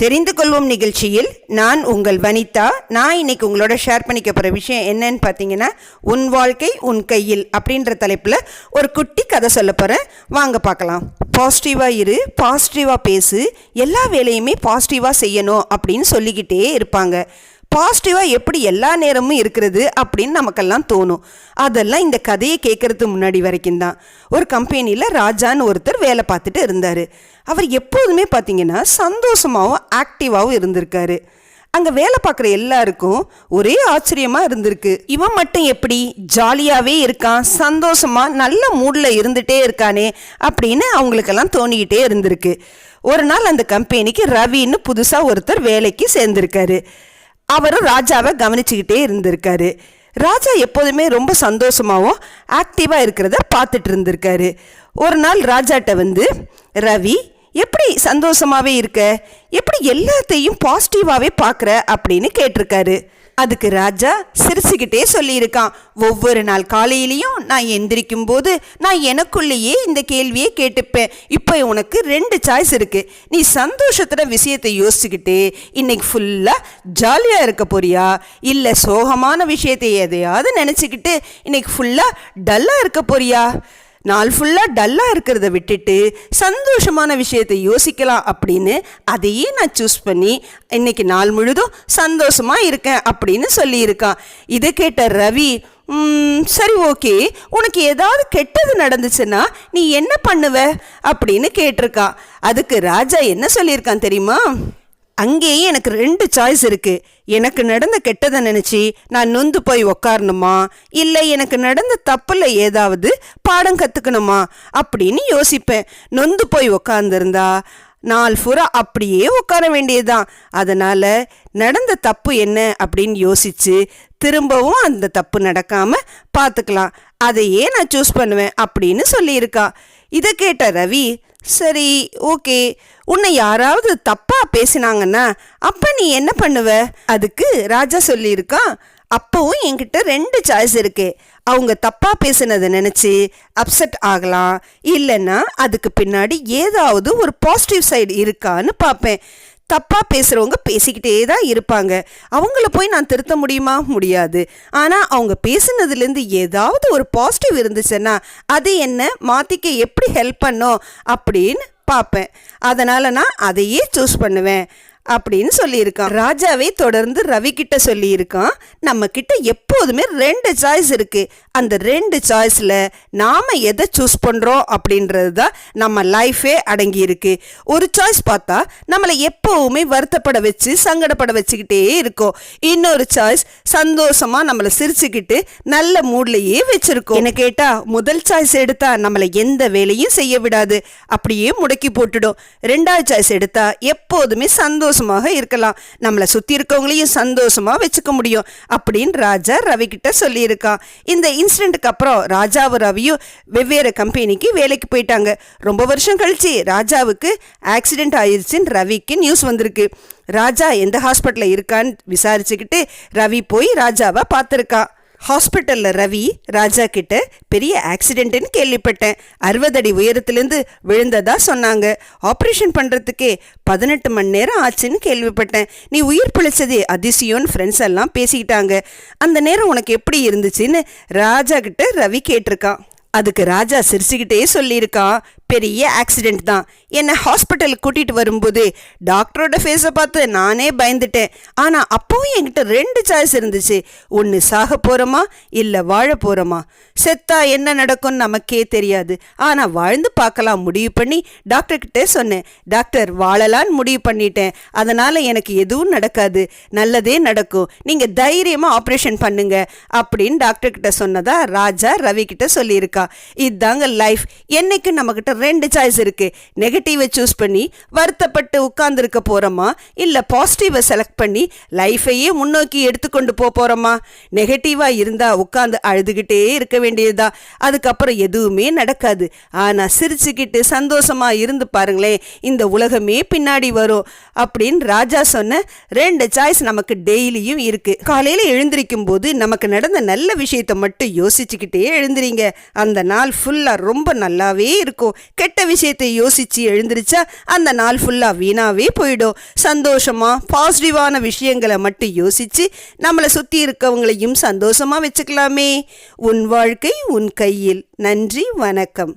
தெரிந்து கொள்வோம் நிகழ்ச்சியில் நான் உங்கள் வனிதா. நான் இன்னைக்கு உங்களோட ஷேர் பண்ணிக்க போகிற விஷயம் என்னன்னு பார்த்தீங்கன்னா உன் வாழ்க்கை உன் கையில் அப்படின்ற தலைப்பில் ஒரு குட்டி கதை சொல்ல போகிறேன் வாங்க பார்க்கலாம். பாசிட்டிவாக இரு பாசிட்டிவாக பேசு எல்லா வேலையுமே பாசிட்டிவாக செய்யணும் அப்படின்னு சொல்லிக்கிட்டே இருப்பாங்க. பாசிட்டிவாக எப்படி எல்லா நேரமும் இருக்கிறது அப்படின்னு நமக்கெல்லாம் தோணும். அதெல்லாம் இந்த கதையை கேட்கறதுக்கு முன்னாடி வரைக்கும் தான். ஒரு கம்பெனியில் ராஜான்னு ஒருத்தர் வேலை பார்த்துட்டு இருந்தார். அவர் எப்போதுமே பார்த்தீங்கன்னா சந்தோஷமாகவும் ஆக்டிவாகவும் இருந்திருக்காரு. அங்கே வேலை பார்க்குற எல்லாருக்கும் ஒரே ஆச்சரியமாக இருந்திருக்கு. இவன் மட்டும் எப்படி ஜாலியாகவே இருக்கான் சந்தோஷமாக நல்ல மூடில் இருந்துகிட்டே இருக்கானே அப்படின்னு அவங்களுக்கெல்லாம் தோணிக்கிட்டே இருந்திருக்கு. ஒரு நாள் அந்த கம்பெனிக்கு ரவின்னு புதுசாக ஒருத்தர் வேலைக்கு சேர்ந்திருக்காரு. அவரும் ராஜாவை கவனிச்சுக்கிட்டே இருந்திருக்காரு. ராஜா எப்போதுமே ரொம்ப சந்தோஷமாகவும் ஆக்டிவாக இருக்கிறத பார்த்துட்டு இருந்திருக்காரு. ஒரு நாள் ராஜாட்ட வந்து ரவி எப்படி சந்தோஷமாகவே இருக்க? எப்படி எல்லாத்தையும் பாசிட்டிவாகவே பார்க்குற? அப்படின்னு கேட்டிருக்காரு. அதுக்கு ராஜா சிரிச்சுக்கிட்டே சொல்லியிருக்கான். ஒவ்வொரு நாள் காலையிலையும் நான் எந்திரிக்கும் போது நான் எனக்குள்ளேயே இந்த கேள்வியை கேட்டுப்பேன். இப்போ உனக்கு ரெண்டு சாய்ஸ் இருக்கு. நீ சந்தோஷத்துல விஷயத்தை யோசிச்சுக்கிட்டு இன்னைக்கு ஃபுல்லாக ஜாலியாக இருக்க போறியா? இல்லை சோகமான விஷயத்தை எதையாவது நினச்சிக்கிட்டு இன்னைக்கு ஃபுல்லாக டல்லாக இருக்க போறியா? நாள் ஃபுல்லாக டல்லாக இருக்கிறத விட்டுட்டு சந்தோஷமான விஷயத்தை யோசிக்கலாம் அப்படின்னு அதையே நான் சூஸ் பண்ணி இன்னைக்கு நாள் முழுதும் சந்தோஷமாக இருக்கேன் அப்படின்னு சொல்லியிருக்கான். இதை கேட்ட ரவி சரி ஓகே உனக்கு ஏதாவது கெட்டது நடந்துச்சுன்னா நீ என்ன பண்ணுவ? அப்படின்னு கேட்டிருக்கா. அதுக்கு ராஜா என்ன சொல்லியிருக்கான் தெரியுமா? அங்கேயே எனக்கு ரெண்டு சாய்ஸ் இருக்கு. எனக்கு நடந்த கெட்டதை நினச்சி நான் நொந்து போய் உக்காரணுமா? இல்லை எனக்கு நடந்த தப்பில் ஏதாவது பாடம் கற்றுக்கணுமா அப்படின்னு யோசிப்பேன். நொந்து போய் உக்காந்துருந்தா நாள் ஃபுரா அப்படியே உட்கார வேண்டியதுதான். அதனால நடந்த தப்பு என்ன அப்படின்னு யோசிச்சு திரும்பவும் அந்த தப்பு நடக்காம பார்த்துக்கலாம். அதையே நான் சூஸ் பண்ணுவேன் அப்படின்னு சொல்லியிருக்கா. இதை கேட்ட ரவி சரி ஓகே. உன்னை யாராவது தப்பா பேசினாங்கன்னா அப்ப நீ என்ன பண்ணுவ? அதுக்கு ராஜா சொல்லியிருக்கான் அப்பவும் என்கிட்ட ரெண்டு சாய்ஸ் இருக்கு. அவங்க தப்பா பேசினதை நினைச்சு அப்செட் ஆகலாம். இல்லைன்னா அதுக்கு பின்னாடி ஏதாவது ஒரு பாசிட்டிவ் சைடு இருக்கான்னு பார்ப்பேன். தப்பாக பேசுகிறவங்க பேசிக்கிட்டே தான் இருப்பாங்க. அவங்கள போய் நான் திருத்த முடியுமா? முடியாது. ஆனால் அவங்க பேசுனதுலேருந்து ஏதாவது ஒரு பாசிட்டிவ் இருந்துச்சுன்னா அது என்ன? மாற்றிக்க எப்படி ஹெல்ப் பண்ணும்? அப்படின்னு பார்ப்பேன். அதனால் நான் அதையே சூஸ் பண்ணுவேன். அப்படின்னு சொல்லியிருக்கான். ராஜாவே தொடர்ந்து ரவி கிட்ட சொல்லியிருக்கான் நம்ம கிட்ட எப்போதுமே ரெண்டு சாய்ஸ் இருக்கு. அந்த ரெண்டு சாய்ஸில் நாம் எதை சூஸ் பண்ணுறோம் அப்படின்றது தான் நம்ம லைஃபே அடங்கியிருக்கு ஒரு சாய்ஸ் பார்த்தா நம்மளை எப்போவுமே வருத்தப்பட வச்சு சங்கடப்பட வச்சுக்கிட்டே இருக்கோம். இன்னொரு சாய்ஸ் சந்தோஷமா நம்மளை சிரிச்சுக்கிட்டு நல்ல மூட்லேயே வச்சுருக்கோம். என்ன கேட்டால் முதல் சாய்ஸ் எடுத்தால் நம்மளை எந்த வேலையும் செய்ய விடாது. அப்படியே முடக்கி போட்டுடும். ரெண்டாவது சாய்ஸ் எடுத்தால் எப்போதுமே சந்தோஷம் சந்தோஷமாக இருக்கலாம். நம்மளை சுத்தி இருக்கவங்களையும் சந்தோஷமா வச்சுக்க முடியும் அப்படின்னு ராஜா ரவி கிட்ட சொல்லியிருக்கான் இந்த இன்சிடென்ட்டுக்கு அப்புறம் ராஜாவும் ரவியும் வெவ்வேறு கம்பெனிக்கு வேலைக்கு போயிட்டாங்க. ரொம்ப வருஷம் கழிச்சு ராஜாவுக்கு ஆக்சிடென்ட் ஆயிருச்சுன்னு ரவிக்கு நியூஸ் வந்திருக்கு. ராஜா எந்த ஹாஸ்பிட்டலில் இருக்கான்னு விசாரிச்சுக்கிட்டு ரவி போய் ராஜாவை பார்த்துருக்கான் ஹாஸ்பிட்டலில் ரவி ராஜா கிட்ட பெரிய ஆக்சிடென்ட்னு கேள்விப்பட்டேன். அறுபது அடி உயரத்துலேருந்து விழுந்ததா சொன்னாங்க. ஆப்ரேஷன் பண்ணுறதுக்கே பதினெட்டு மணி நேரம் ஆச்சுன்னு கேள்விப்பட்டேன். நீ உயிர் பிழைச்சது அதிசயம்னு ஃப்ரெண்ட்ஸ் எல்லாம் பேசிக்கிட்டாங்க. அந்த நேரம் உனக்கு எப்படி இருந்துச்சுன்னு ராஜா கிட்ட ரவி கேட்டிருக்கான் அதுக்கு ராஜா சிரிச்சுக்கிட்டே சொல்லியிருக்கான் பெரிய ஆக்சிடெண்ட் தான். என்னை ஹாஸ்பிட்டலுக்கு கூட்டிகிட்டு வரும்போது டாக்டரோட ஃபேஸை பார்த்து நானே பயந்துட்டேன். ஆனால் அப்போவும் என்கிட்ட ரெண்டு சாய்ஸ் இருந்துச்சு. ஒன்று சாக போகிறோமா இல்லை வாழ போகிறோமா செத்தா என்ன நடக்கும்னு நமக்கே தெரியாது. ஆனால் வாழ்ந்து பார்க்கலாம் முடிவு பண்ணி டாக்டர் கிட்டே சொன்னேன். டாக்டர் வாழலான்னு முடிவு பண்ணிட்டேன். அதனால் எனக்கு எதுவும் நடக்காது. நல்லதே நடக்கும். நீங்கள் தைரியமாக ஆப்ரேஷன் பண்ணுங்க. அப்படின்னு டாக்டர்கிட்ட சொன்னதா ராஜா ரவி கிட்ட சொல்லியிருக்கா. இதுதாங்க லைஃப் என்னைக்கு நம்மக்கிட்ட ரெண்டு சாய்ஸ் இருக்கு. நெகட்டிவை சூஸ் பண்ணி வருத்தப்பட்டு உட்கார்ந்துருக்க போறோமா? இல்லை பாசிட்டிவை செலக்ட் பண்ணி லைஃபையே முன்னோக்கி எடுத்துக்கொண்டு போக போறோமா? நெகட்டிவா இருந்தா உட்காந்து அழுதுகிட்டே இருக்க வேண்டியதா அதுக்கப்புறம் எதுவுமே நடக்காது. ஆனா சிரிச்சுக்கிட்டு சந்தோஷமா இருந்து பாருங்களேன் இந்த உலகமே பின்னாடி வரும் அப்படின்னு ராஜா சொன்ன ரெண்டு சாய்ஸ் நமக்கு டெய்லியும் இருக்கு. காலையில எழுந்திருக்கும் போது நமக்கு நடந்த நல்ல விஷயத்தை மட்டும் யோசிச்சுக்கிட்டே எழுந்திரீங்க. அந்த நாள் ஃபுல்லா ரொம்ப நல்லாவே இருக்கும். கெட்ட விஷயத்தை யோசிச்சு எழுந்திருச்சா அந்த நாள் ஃபுல்லாக வீணாவே போயிடும். சந்தோஷமா பாசிட்டிவான விஷயங்களை மட்டும் யோசிச்சு நம்மளை சுற்றி இருக்கவங்களையும் சந்தோஷமாக வச்சுக்கலாமே. உன் வாழ்க்கை உன் கையில். நன்றி வணக்கம்.